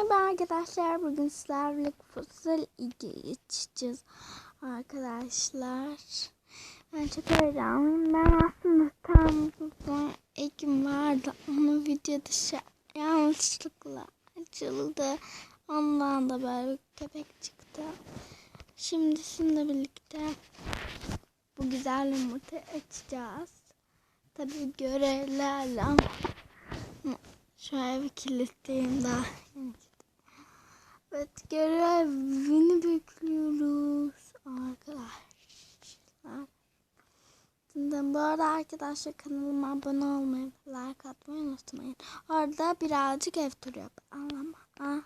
Merhaba arkadaşlar. Bugün sizlerle fosil ilgi geçeceğiz arkadaşlar. Ben çok heyecanlıyım. Ben aslında tam burada ekim vardı. Onu video dışı yanlışlıkla açıldı. Ondan da böyle köpek çıktı. Şimdi sizinle birlikte bu güzel yumurtayı açacağız. Tabii görevlerle Şöyle bir kilitleyeyim daha. Evet görevini bekliyoruz arkadaşlar. Bu arada arkadaşlar kanalıma abone olmayı, like atmayı unutmayın. Orada birazcık ev turu yap. Anlama.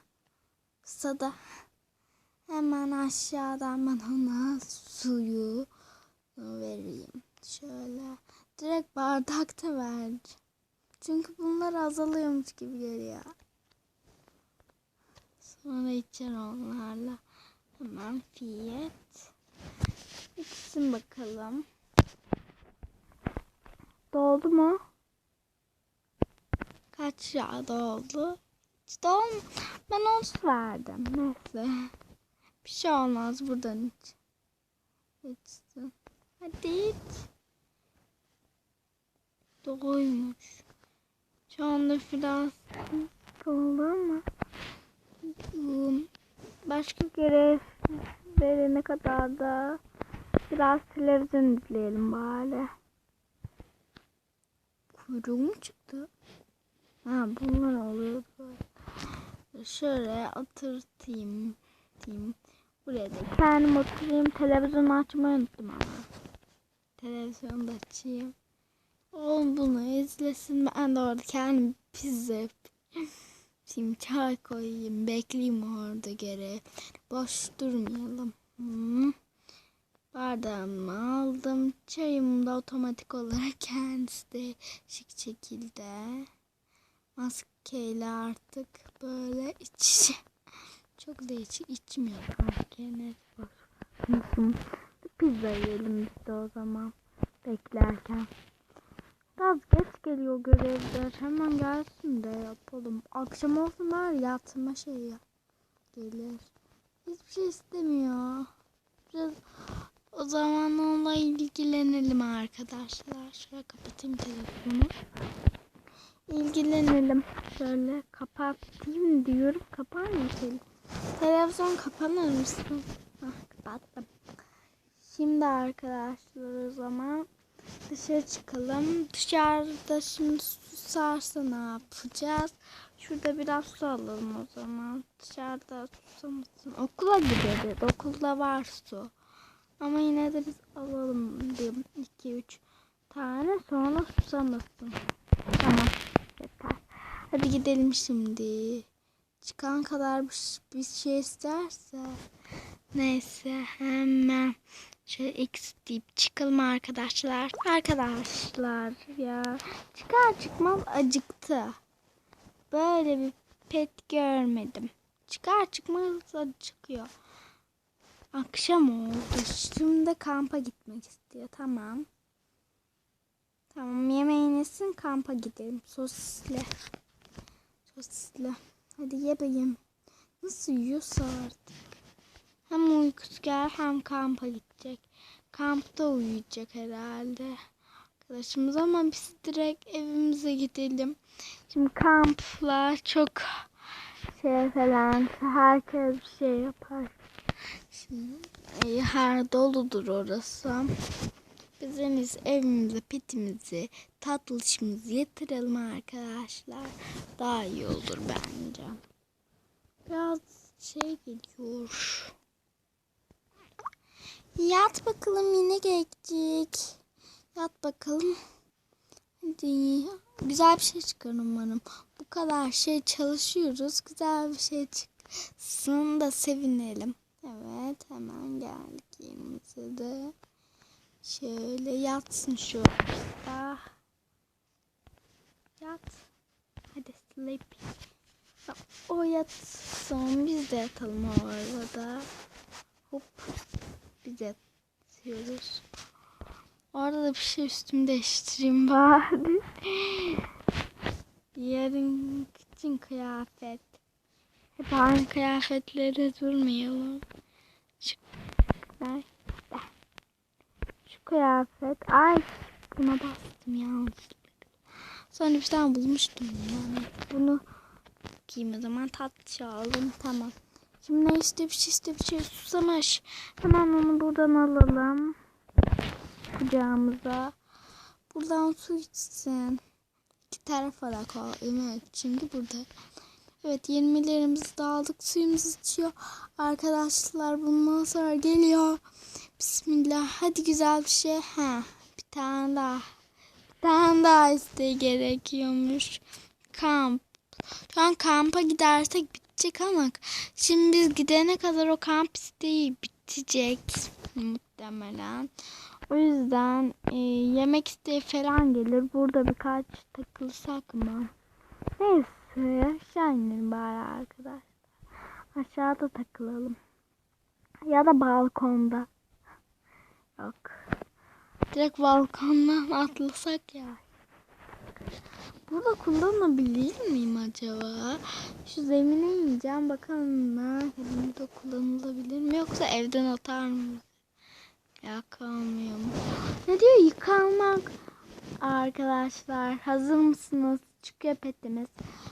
Kısa da hemen aşağıdan ben ona suyu vereyim. Şöyle direkt bardakta vereceğim. Çünkü bunlar azalıyormuş gibi geliyor. İçer onlarla. Hemen fiyat. İkisini bakalım. Doldu mu? Kaç ya doldu? Hiç doldu. Ben onu verdim. Neyse. Bir şey olmaz buradan iç. İçsin. Hadi iç. Doymuş. Şu anda biraz kaldı ama başka görev verene kadar da biraz televizyon izleyelim bari. Kuyruğu mu çıktı? Ha bunlar oluyor böyle. Şöyle oturtayım. Diyeyim. Buraya da kendim oturayım. Televizyon açmayı unuttum ama. Televizyonu da açayım. Oğlum bunu izlesin. Ben de orada kendim pizza yapayım. Şimdi çay koyayım. Bekleyeyim orada göre. Boş durmayalım. Hmm. Bardağımı aldım. Çayım da otomatik olarak kendisi de şık şekilde. Maskeyle artık böyle içeceğim. Çok değişik içmiyorum. Gene Pizza yiyelim biz de o zaman. Beklerken. Biraz geç geliyor görevler. Hemen gelsin de yapalım. Akşam olsun var yatma şeyi ya. Gelir. Hiçbir şey istemiyor. Biraz o zaman onunla ilgilenelim arkadaşlar. Şöyle kapatayım telefonu. İlgilenelim. Şöyle kapatayım diyorum. Kapar mı Televizyon kapanır mısın? Hah, kapattım. Şimdi arkadaşlar o zaman Dışarı çıkalım. Dışarıda şimdi su sarsa ne yapacağız? Şurada biraz su alalım o zaman. Dışarıda susamasın. Okula gideriz. Okulda var su. Ama yine de biz alalım diyeyim. 2-3 tane sonra susamasın. Tamam. Yeter. Hadi gidelim şimdi. Çıkan kadar bir şey isterse. Neyse hemen Şöyle X deyip çıkalım arkadaşlar. Arkadaşlar ya çıkar çıkmaz acıktı. Böyle bir pet görmedim. Çıkar çıkmaz acıkıyor. Akşam oldu. Şimdi kampa gitmek istiyor. Tamam. Tamam yemeğini yesin kampa gidelim. Sosisli. Sosisli. Hadi ye bakayım. Nasıl yiyorsa artık. Hem uykusu gel hem kampa gidecek. Kampta uyuyacak herhalde. Arkadaşımız ama biz direkt evimize gidelim. Şimdi kamplar çok şey falan herkes bir şey yapar. Şimdi e, her doludur orası. Biz en iyisi evimize petimizi, tatlışımızı yatıralım arkadaşlar. Daha iyi olur bence. Biraz şey geliyor. Yat bakalım yine geçecek. Yat bakalım. Hadi güzel bir şey çıkar umarım. Bu kadar şey çalışıyoruz. Güzel bir şey çıksın da sevinelim. Evet hemen geldik yerimize de. Şöyle yatsın şu anda. Yat. Hadi sleep. O yatsın. Biz de yatalım o arada. Hop biz yatıyoruz. Orada da bir şey üstümü değiştireyim bari. Yarın için kıyafet. Hep aynı kıyafetlere durmayalım. Şu, şu kıyafet. Ay buna bastım yanlışlıkla. Sonra bir tane bulmuştum yani. Bunu giyeyim o zaman tatlı aldım. Tamam. Şimdi ne işte bir şey işte bir şey susamış. Hemen onu buradan alalım. Kucağımıza. Buradan su içsin. İki tarafa da koyayım. Evet çünkü burada. Evet 20'lerimizi de aldık. Suyumuzu içiyor. Arkadaşlar bundan sonra geliyor. Bismillah. Hadi güzel bir şey. Ha, bir tane daha. Bir tane daha isteği gerekiyormuş. Kamp. Şu an kampa gidersek bitecek şimdi biz gidene kadar o kamp isteği bitecek muhtemelen. O yüzden e, yemek isteği falan gelir. Burada birkaç takılsak mı? Neyse aşağı bari arkadaşlar. Aşağıda takılalım. Ya da balkonda. Yok. Direkt balkondan atlasak ya. Burada kullanabilir miyim acaba? Şu zemine ineceğim. Bakalım ne burada kullanılabilir mi? Yoksa evden atar mı? Yakamıyor mu? Ne diyor yıkanmak? Arkadaşlar hazır mısınız? Çıkıyor petimiz.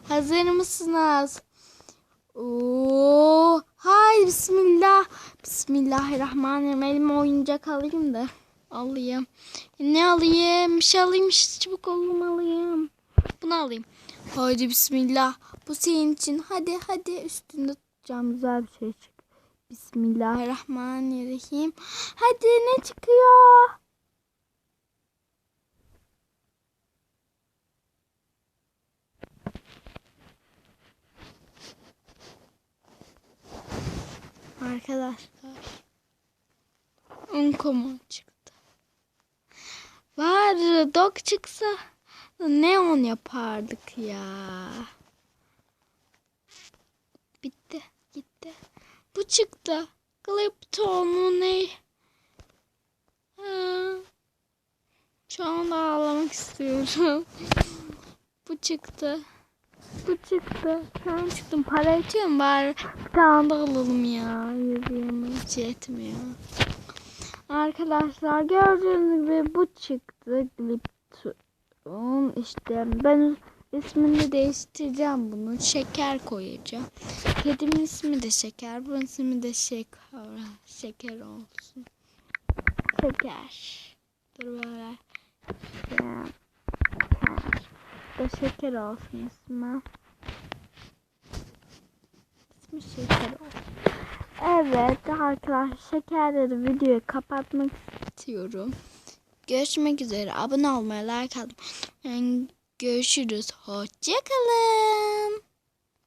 Hazır mısınız? Oo, hay bismillah. Bismillahirrahmanirrahim. Elime oyuncak alayım da. Alayım. Ne alayım? Bir şey alayım. Çabuk oğlum alayım. Bunu alayım. Haydi bismillah. Bu senin için. Hadi hadi üstünde tutacağım güzel bir şey çık. Bismillahirrahmanirrahim. Hadi ne çıkıyor? Arkadaşlar. Unkomun çıktı. Var dog çıksa neon yapardık ya. Bitti gitti. Bu çıktı. Clipton'u ne? Ha. Şu anda ağlamak istiyorum. Bu çıktı. Bu çıktı. Sen çıktım. Para ediyor mu bari? Bir tane daha alalım ya. Yüzüğümü hiç yetmiyor. Arkadaşlar gördüğünüz gibi bu çıktı. Lipton işte ben ismini değiştireceğim bunu. Şeker koyacağım. Kedimin ismi de şeker. Bunun ismi de şeker. Şeker olsun. Şeker. Dur böyle. Şeker. Da şeker olsun ismi. İsmi şeker olsun. Evet arkadaşlar şekerleri videoyu kapatmak istiyorum. Görüşmek üzere. Abone olmayı, like atmayı. Yani görüşürüz. Hoşçakalın.